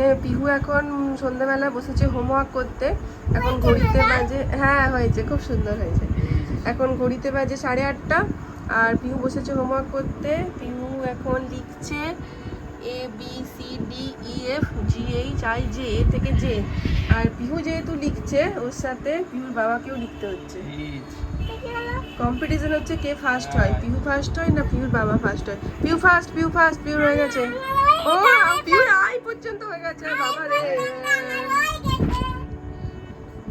এখানে পিহু এখন সন্ধ্যাবেলা বসেছে হোমওয়ার্ক করতে। এখন ঘড়িতে বাজে হ্যাঁ হয়েছে খুব সুন্দর হয়েছে। এখন ঘড়িতে বাজে সাড়ে আটটা আর পিহু বসেছে হোমওয়ার্ক করতে। পিহু এখন লিখছে A B C D E F G H I J A থেকে জে আর পিহু যেহেতু লিখছে ওর সাথে পিহুর বাবাকেও লিখতে হচ্ছে। কম্পিটিশন হচ্ছে কে ফার্স্ট হয়? পিউ ফার্স্ট হয় না পিউর বাবা ফার্স্ট হয়? পিউ ফার্স্ট পিউ ফার্স্ট পিহু হয়ে গেছে। ও পিহুর আই পর্যন্ত হয়ে গেছে বাবা রে।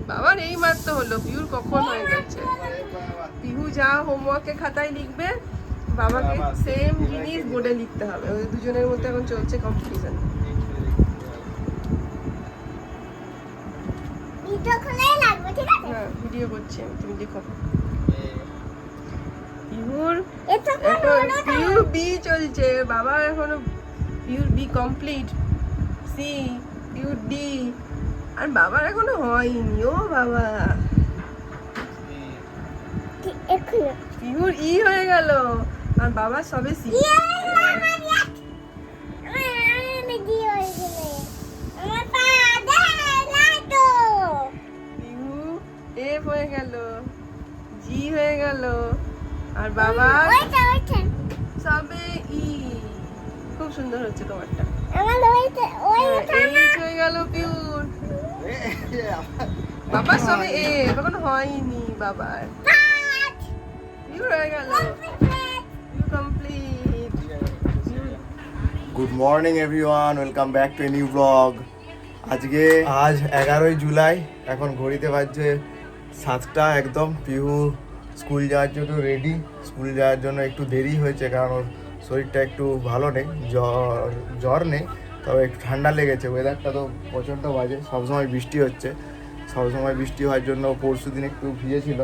বাবার এই মাত্র হলো পিহুর কখন হয়ে গেছে? পিহু যা হোমওয়ার্কে খাতায় লিখবে বাবাকে সেম জিনিস বোর্ডে লিখতে হবে। ওই দুজনের মধ্যে এখন চলছে কম্পিটিশন ভিডিও খুলে লাগবে ঠিক আছে? হ্যাঁ ভিডিও করছি আমি তুমি দেখো। পিহুর এটা এখন পিউ বি চলছে। বাবা এখনও পিউর B complete C pure D আর বাবার এখনও হয়নি ও বাবা। পিউর ই হয়ে গেল। আর বাবা সবে সি এফ হয়ে গেল জি হয়ে গেল। আর বাবা ওইটা ওইটা। সবে ই। খুব সুন্দর হচ্ছে তোমারটা। আমার ওইটা ওইটা এইচ হয়ে গেল পিউর বাবা সবে এ এখন হয়নি বাবার। পিউর হয়ে গেল। Complete good morning everyone welcome back to a new blog আজকে আজ এগারোই জুলাই। এখন ঘড়িতে বাজছে সাতটা একদম পিহু স্কুল যাওয়ার জন্য রেডি স্কুল যাওয়ার জন্য একটু দেরি হয়েছে কারণ ওর শরীরটা একটু ভালো নেই, জ্বর জ্বর নেই, তবে একটু ঠান্ডা লেগেছে ওয়েদারটা তো প্রচণ্ড বাজে, সবসময় বৃষ্টি হচ্ছে, সবসময় বৃষ্টি হওয়ার জন্য পরশু দিন একটু ভিজেছিল,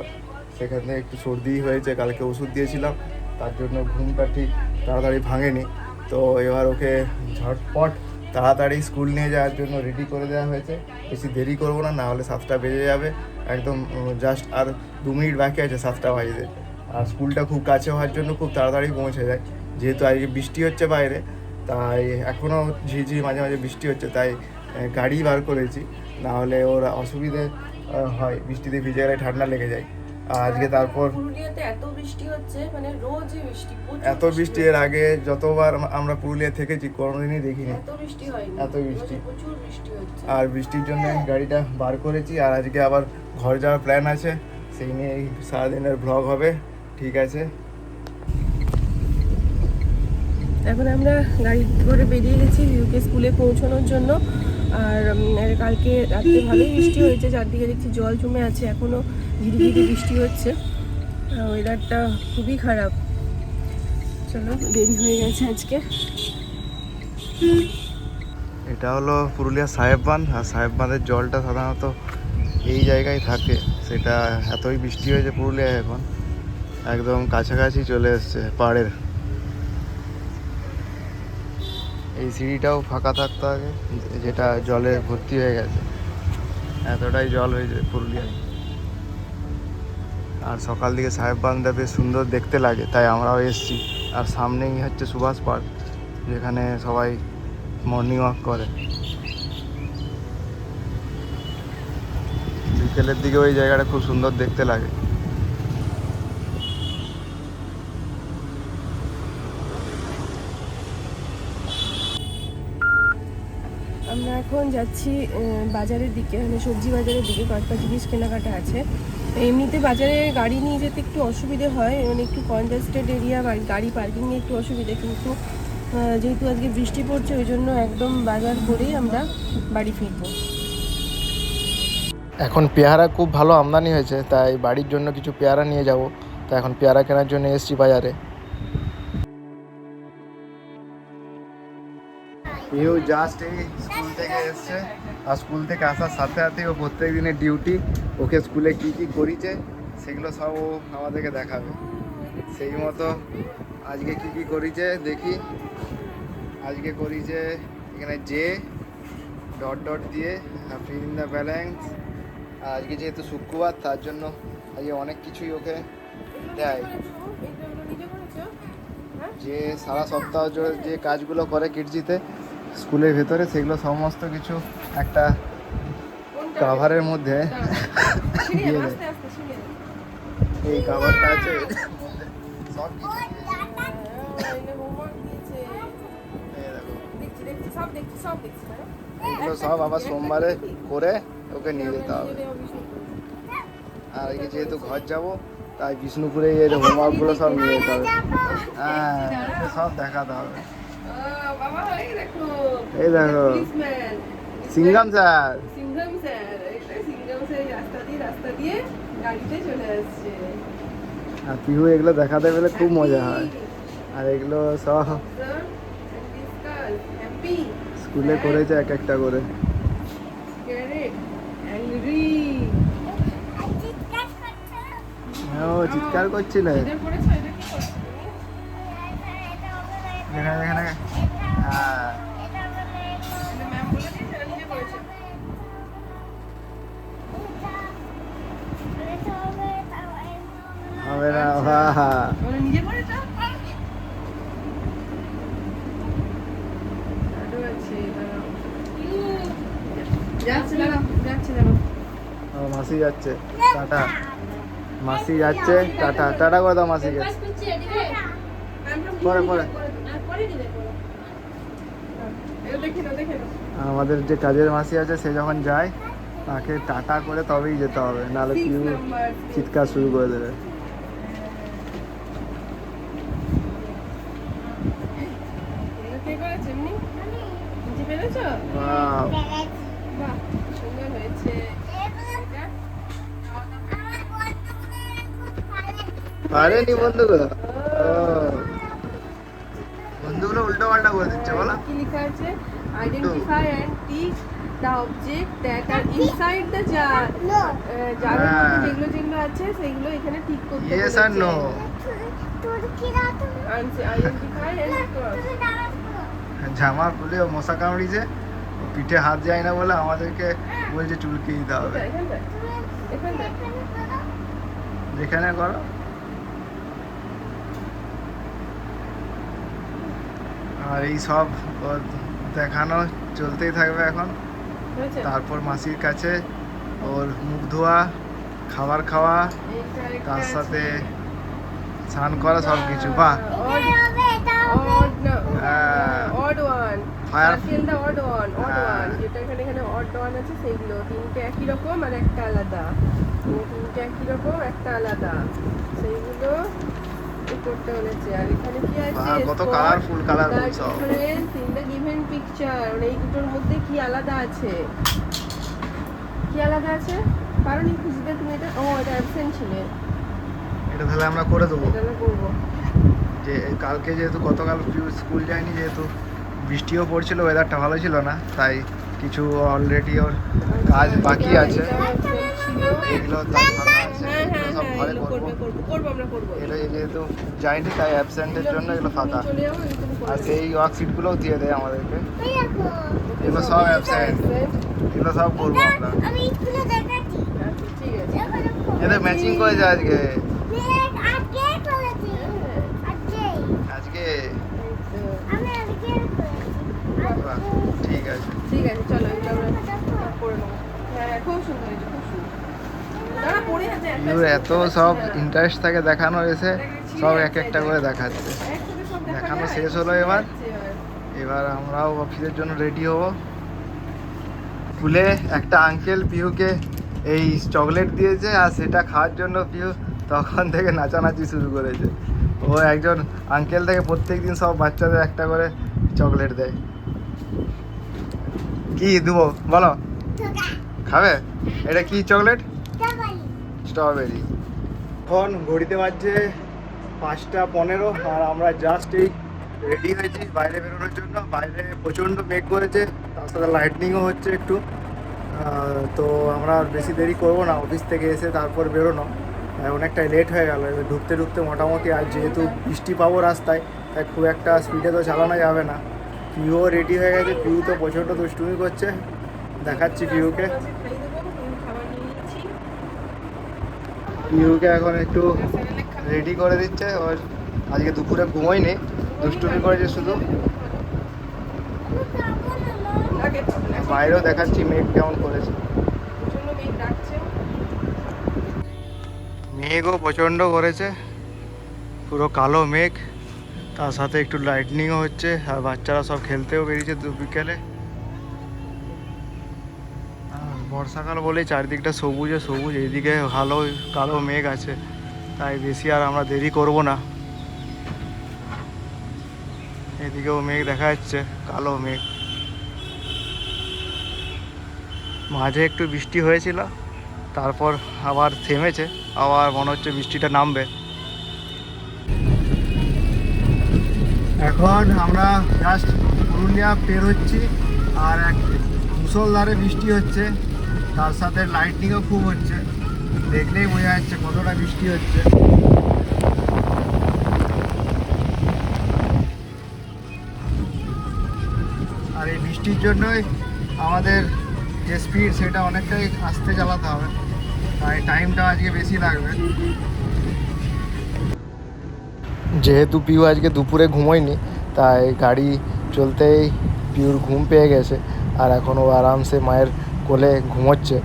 সেখানে একটু সর্দি হয়েছে, কালকে ওষুধ দিয়েছিলাম, তার জন্য ঘুমটা ঠিক তাড়াতাড়ি ভাঙেনি, তো এবার ওকে ঝটপট তাড়াতাড়ি স্কুল নিয়ে যাওয়ার জন্য রেডি করে দেওয়া হয়েছে, বেশি দেরি করব না না হলে সাতটা বেজে যাবে একদম জাস্ট আর দু মিনিট বাকি আছে সাতটা বাজতে। আর স্কুলটা খুব কাছে হওয়ার জন্য খুব তাড়াতাড়ি পৌঁছে যায়। যেহেতু আজকে বৃষ্টি হচ্ছে বাইরে তাই এখনও ঝিঝি মাঝে মাঝে বৃষ্টি হচ্ছে তাই গাড়ি বার করেছি। নাহলে ওর অসুবিধে হয় বৃষ্টিতে ভিজে গেলে ঠান্ডা লেগে যায়। আর আজকে তারপর এত বৃষ্টি হচ্ছে মানে রোজই বৃষ্টি এত বৃষ্টি এর আগে যতবার আমরা পুরুলিয়া থেকেছি কোনোদিনই দেখিনি। এত বৃষ্টি হয়নি এত বৃষ্টি। প্রচুর বৃষ্টি হচ্ছে। আর বৃষ্টির জন্য গাড়িটা বার করেছি আর আজকে আবার ঘর যাওয়ার প্ল্যান আছে সেই নিয়ে এই সারাদিনের ব্লগ হবে ঠিক আছে? এখন আমরা গাড়ি করে বেরিয়ে গেছি ইউকে স্কুলে পৌঁছানোর জন্য আর কালকে রাত্রে ভালোই বৃষ্টি হয়েছে চারদিকে দেখছি জল জমে আছে এখনও ঝিরিঝিরি বৃষ্টি হচ্ছে। ওয়েদারটা খুবই খারাপ। চলো দেরি হয়ে গেছে আজকে। এটা হলো পুরুলিয়া সাহেব বাঁধ আর সাহেব বাঁধের জলটা সাধারণত এই জায়গায় থাকে। সেটা এতই বৃষ্টি হয়েছে পুরুলিয়ায় এখন। একদম কাছাকাছি চলে এসছে পাড়ের। এই সিঁড়িটাও ফাঁকা থাকতে আগে যেটা জলে ভর্তি হয়ে গেছে। এতটাই জল হয়েছে পুরুলিয়ায়। আর সকাল দিকে সাহেব বাঁধটা বেশ সুন্দর দেখতে লাগে, তাই আমরাও এসেছি। আর সামনেই হচ্ছে সুভাষ পার্ক, যেখানে সবাই মর্নিং ওয়াক করে। বিকেলের দিকে ওই জায়গাটা খুব সুন্দর দেখতে লাগে। আমরা এখন যাচ্ছি বাজারের দিকে মানে সবজি বাজারের দিকে, কয়েকটা জিনিস কেনাকাটা আছে। এমনিতে বাজারে গাড়ি নিয়ে যেতে একটু অসুবিধে হয় মানে একটু কনজেস্টেড এরিয়া গাড়ি পার্কিংয়ে একটু অসুবিধে, কিন্তু যেহেতু আজকে বৃষ্টি পড়ছে, ওই জন্য একদম বাজার করেই আমরা বাড়ি ফিরবো। এখন পেয়ারা খুব ভালো আমদানি হয়েছে, তাই বাড়ির জন্য কিছু পেয়ারা নিয়ে যাব। তো এখন পেয়ারা কেনার জন্য এসেছি বাজারে। ইউ জাস্ট এই স্কুল থেকে এসছে। আর স্কুল থেকে আসার সাথে সাথে ও প্রত্যেক দিনের ডিউটি ওকে স্কুলে কি কি করিছে, সেগুলো সব ও আমাদেরকে দেখাবে। সেই মতো আজকে কি কি করিছে, দেখি। আজকে করিছে এখানে জে ডট ডট দিয়ে ফিল ইন দ্য ব্যালেন্স আজকে যেহেতু শুক্রবার তার জন্য আজকে অনেক কিছুই ওকে দেয় যে সারা সপ্তাহ জুড়ে যে কাজগুলো করে কিডজিতে স্কুলের ভেতরে সেগুলো সমস্ত কিছু একটা কাভারের মধ্যে দিয়ে দেয়। এই কাভারটা আছে সব। দেখছি, সব দেখছি, সব দেখছি। এগুলো সব আবার সোমবারে করে ওকে নিয়ে যেতে হবে। আর এই যেহেতু ঘর যাব তাই বিষ্ণুপুরে এর হোমওয়ার্কগুলো সব নিয়ে যেতে হবে হ্যাঁ সব দেখাতে হবে এই দেখো। এই সিঙ্গাম স্যার সিংঘম স্যার একটা স্যার রাস্তা দিয়ে রাস্তা দিয়ে গাড়িতে চলে আসছে আর পিহু এগুলো দেখাতে পেলে খুব মজা হয় আর এগুলো সব স্কুলে করেছে এক একটা করে। হ্যাঁ, ও চিৎকার করছ না, হ্যাঁ। হবে না, এটা ম্যাম বলে দিয়েছে না নিজে করেছে এটা- এটা হবে, তাও এটা হবে না। হবে না বাহ ওরা নিজে করেছে আরও আছে দাঁড়াও যাচ্ছে দাঁড়াও যাচ্ছে দাঁড়াও ও, মাসি যাচ্ছে। টাটা। মাসি যাচ্ছে টাটা। টাটা করে দাও মাসিকে পরে পরে। আমাদের যে কাজের মাসি আছে সে যখন যায় তাকে টাটা করে তবেই যেতে হবে নাহলে পিউ চিৎকার শুরু করে দেবে। পেরেছ বাহ। পারেনি বন্ধুগুলো। বন্ধুগুলো উল্টো পাল্টা করে দিচ্ছে বলো। কি লেখা আছে? Identify and teach the object that are inside the jar হ্যাঁ। যেগুলো যেগুলো আছে সেগুলো এখানে ঠিক করতে ইয়েস আর নো জামা খুলে মশা কামড়িছে পিঠে হাত যায় না বলে আমাদেরকে বলছে চুলকে দিতে হবে। যেখানে করো। আর এই সব দেখানো চলতেই থাকবে এখন। তারপর মাসির কাছে ওর মুখ ধোয়া খাবার খাওয়া তার সাথে স্নান করা সব কিছু তিনটে একই রকম আর একটা আলাদা। তিনটে একই রকম একটা আলাদা। সেইগুলো এখানে কি আছে? কত সব। the given মানে এই দুটোর মধ্যে কি আলাদা আছে? কি আলাদা আছে? পারোনি খুঁজতে তুমি এটা? ও এটা অ্যাবসেন্ট ছিলে। এটা তাহলে আমরা করে দেবো। এটা আমরা করব। যে কালকে যেহেতু গতকাল স্কুল যায়নি যেহেতু বৃষ্টিও পড়ছিল ওয়েদারটা ভালো ছিল না তাই কিছু অলরেডি ওর কাজ বাকি আছে। এগুলো ঘরে করব। করব করব আমরা করব। এটা যেহেতু যায়নি তাই অ্যাবসেন্টের জন্য এগুলো ফাঁকা। আর। সেই ওয়ার্কশিটগুলোও দিয়ে দেয় আমাদেরকে। এগুলো সব অ্যাবসেন্ট এগুলো সব করব আমরা। এটা। আচ্ছা, ম্যাচিং করেছে আজকে দেখ, আজকে করেছি। হ্যাঁ, আজকে। আজকে এই তো। আমি আজকে করেছি। বাহ, ঠিক আছে ঠিক আছে চলো এগুলো আমরা করে নেব হ্যাঁ খুব সুন্দর হয়েছে খুব সুন্দর পিউর এত সব ইন্টারেস্ট থাকে দেখানোর এসে সব এক একটা করে দেখাচ্ছে। দেখানো শেষ হলো এবার। এবার। আমরাও অফিসের জন্য রেডি হব। স্কুলে একটা আঙ্কেল পিহুকে এই চকলেট দিয়েছে, আর সেটা খাওয়ার জন্য পিহু তখন থেকে নাচানাচি শুরু করেছে। ও একজন আঙ্কেল থেকে প্রত্যেক দিন সব বাচ্চাদের একটা করে চকলেট দেয়। কি দেবো? বলো। খাবে? এটা কি চকলেট। স্ট্রবেরি এখন ঘড়িতে বাজছে পাঁচটা পনেরো, আর আমরা জাস্ট এই রেডি হয়েছি বাইরে বেরোনোর জন্য। বাইরে প্রচণ্ড মেঘ করেছে, তার সাথে লাইটনিংও হচ্ছে একটু। তো আমরা বেশি দেরি করব না অফিস থেকে এসে তারপর বেরোনো। অনেকটাই লেট হয়ে গেল, এবার ঢুকতে ঢুকতে মোটামুটি আর যেহেতু বৃষ্টি পাবো রাস্তায়, তাই খুব একটা স্পিডে তো চালানো যাবে না। পিউও রেডি হয়ে গেছে পিউ তো প্রচণ্ড দুষ্টুমি করছে। দেখাচ্ছি পিউকে খাইয়ে দেবো, তুমি খাবার নিয়ে নিচ্ছি। পিউকে এখন একটু রেডি করে দিচ্ছে। ওর আজকে দুপুরে ঘুমোয়নি। দুষ্টুমি করেছে শুধু। বাইরেও দেখাচ্ছি মেঘ কেমন করেছে। মেঘও প্রচণ্ড করেছে। পুরো কালো মেঘ। তার সাথে একটু লাইটনিংও হচ্ছে। আর বাচ্চারা সব খেলতেও বেরিয়েছে দু বিকেলে। বর্ষাকাল বলে চারিদিকটা সবুজে সবুজ, এইদিকে ভালো কালো মেঘ আছে, তাই বেশি আর আমরা দেরি করব না। এদিকেও মেঘ দেখা যাচ্ছে, কালো মেঘ। মাঝে একটু বৃষ্টি হয়েছিল, তারপর আবার থেমেছে, আবার মনে হচ্ছে বৃষ্টিটা নামবে। এখন আমরা জাস্ট পুরুলিয়া পের হচ্ছি, আর এক মুসলধারে বৃষ্টি হচ্ছে। তার সাথে লাইটিংও খুব হচ্ছে। দেখলেই বোঝা যাচ্ছে কতটা বৃষ্টি হচ্ছে। আর এই বৃষ্টির জন্যই আমাদের যে স্পিড সেটা অনেকটাই আস্তে চালাতে হবে। তাই টাইমটা আজকে বেশি লাগবে। যেহেতু পিউ আজকে দুপুরে ঘুমোয়নি, তাই গাড়ি চলতেই পিউর ঘুম পেয়ে গেছে। আর এখন ও আরামসে মায়ের কোলে ঘুমোচ্ছে,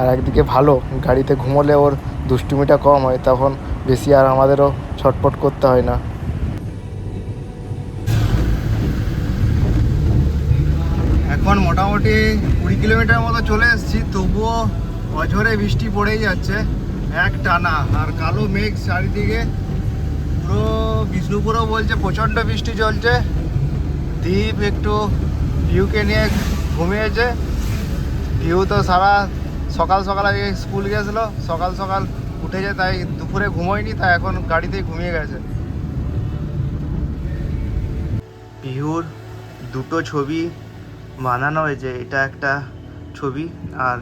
আর একদিকে ভালো, গাড়িতে ঘুমোলে ওর দুষ্টুমিটা কম হয়, তখন বেশি আর আমাদেরও ছটপট করতে হয় না। এখন মোটামুটি কুড়ি কিলোমিটার মতো চলে এসেছি, তবুও অঝরে বৃষ্টি পড়েই যাচ্ছে, এক টানা, আর কালো মেঘ চারিদিকে পুরো বিষ্ণুপুরও বলছে প্রচণ্ড বৃষ্টি চলছে, দ্বীপ একটু ভিউকে নিয়ে ঘুমিয়েছে ভিউ তো সারা সকাল সকাল আগে স্কুল গেছিল, সকাল সকাল উঠে উঠেছে তাই দুপুরে ঘুমোয়নি, তাই এখন গাড়িতেই ঘুমিয়ে গেছে। পিহুর দুটো ছবি বানানো হয়েছে, এটা একটা ছবি আর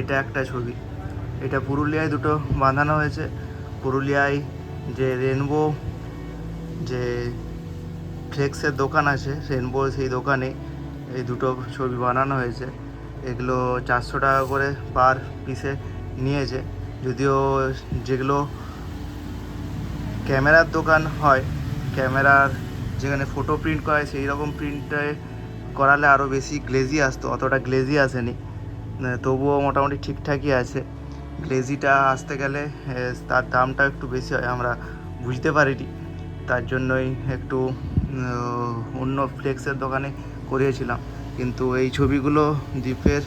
এটা একটা ছবি। এটা পুরুলিয়ায় দুটো বাঁধানো হয়েছে। পুরুলিয়ায় যে রেনবো যে ফ্লেক্সের দোকান আছে রেনবো সেই দোকানে এই দুটো ছবি বানানো হয়েছে। এগুলো চারশো টাকা করে পার পিসে নিয়েছে। যদিও যেগুলো ক্যামেরার দোকান হয়, ক্যামেরার যেখানে ফটো প্রিন্ট করা হয়, সেই রকম প্রিন্টে করালে আরও বেশি গ্লেজি আসতো, অতটা গ্লেজি আসেনি। তবুও মোটামুটি ঠিকঠাকই আছে। গ্লেজিটা আসতে গেলে তার দামটা একটু বেশি হয়, আমরা বুঝতে পারিনি। তার জন্যই একটু অন্য ফ্লেক্সের দোকানে করিয়েছিলাম। কিন্তু এই ছবিগুলো দ্বীপের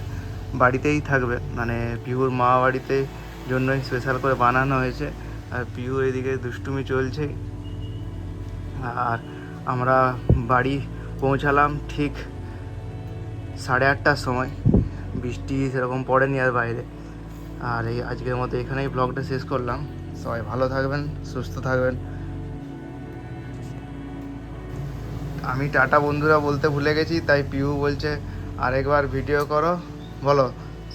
বাড়িতেই থাকবে। মানে পিহুর মা বাড়িতে জন্যই স্পেশাল করে বানানো হয়েছে। আর পিহু এদিকে দুষ্টুমি চলছে আর আমরা বাড়ি পৌঁছালাম ঠিক সাড়ে আটটার সময়। বৃষ্টি সেরকম পড়েনি আর বাইরে। আর এই আজকের মতো এখানেই ব্লগটা শেষ করলাম। সবাই ভালো থাকবেন, সুস্থ থাকবেন। আমি টাটা বন্ধুরা বলতে ভুলে গেছি তাই পিউ বলছে আরেকবার ভিডিও করো। বলো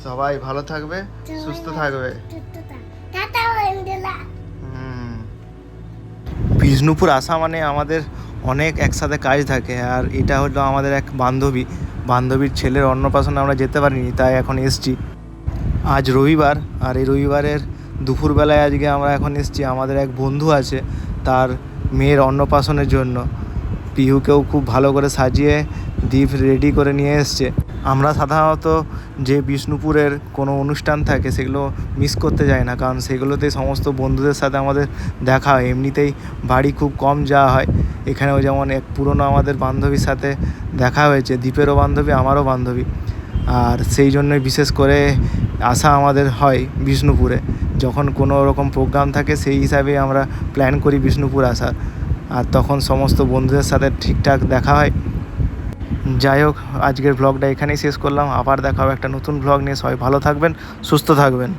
সবাই ভালো থাকবে সুস্থ থাকবে। বিষ্ণুপুর আসা মানে আমাদের অনেক একসাথে কাজ থাকে আর এটা হলো আমাদের এক বান্ধবী। বান্ধবীর ছেলের অন্নপ্রাশনে আমরা যেতে পারিনি তাই এখন এসছি। আজ রবিবার আর এই রবিবারের দুপুরবেলায় আজকে আমরা এখন এসছি। আমাদের এক বন্ধু আছে তার মেয়ের অন্নপ্রাশনের জন্য। পিহুকেও খুব ভালো করে সাজিয়ে দ্বীপ রেডি করে নিয়ে এসছে। আমরা সাধারণত যে বিষ্ণুপুরের কোনো অনুষ্ঠান থাকে, সেগুলো মিস করতে যাই না। কারণ সেগুলোতে সমস্ত বন্ধুদের সাথে আমাদের দেখা হয়। এমনিতেই বাড়ি খুব কম যাওয়া হয়। এখানেও যেমন এক পুরনো আমাদের বান্ধবীর সাথে দেখা হয়েছে। দ্বীপেরও বান্ধবী, আমারও বান্ধবী। আর সেই জন্যই বিশেষ করে আসা আমাদের হয় বিষ্ণুপুরে। যখন কোনো রকম প্রোগ্রাম থাকে, সেই হিসাবেই আমরা প্ল্যান করি বিষ্ণুপুর আসার। আর তখন সমস্ত বন্ধুদের সাথে ঠিকঠাক দেখা হয়। যাই হোক, আজকের ব্লগটা এখানেই শেষ করলাম। আবার দেখা হবে একটা নতুন ব্লগ নিয়ে। সবাই ভালো থাকবেন, সুস্থ থাকবেন।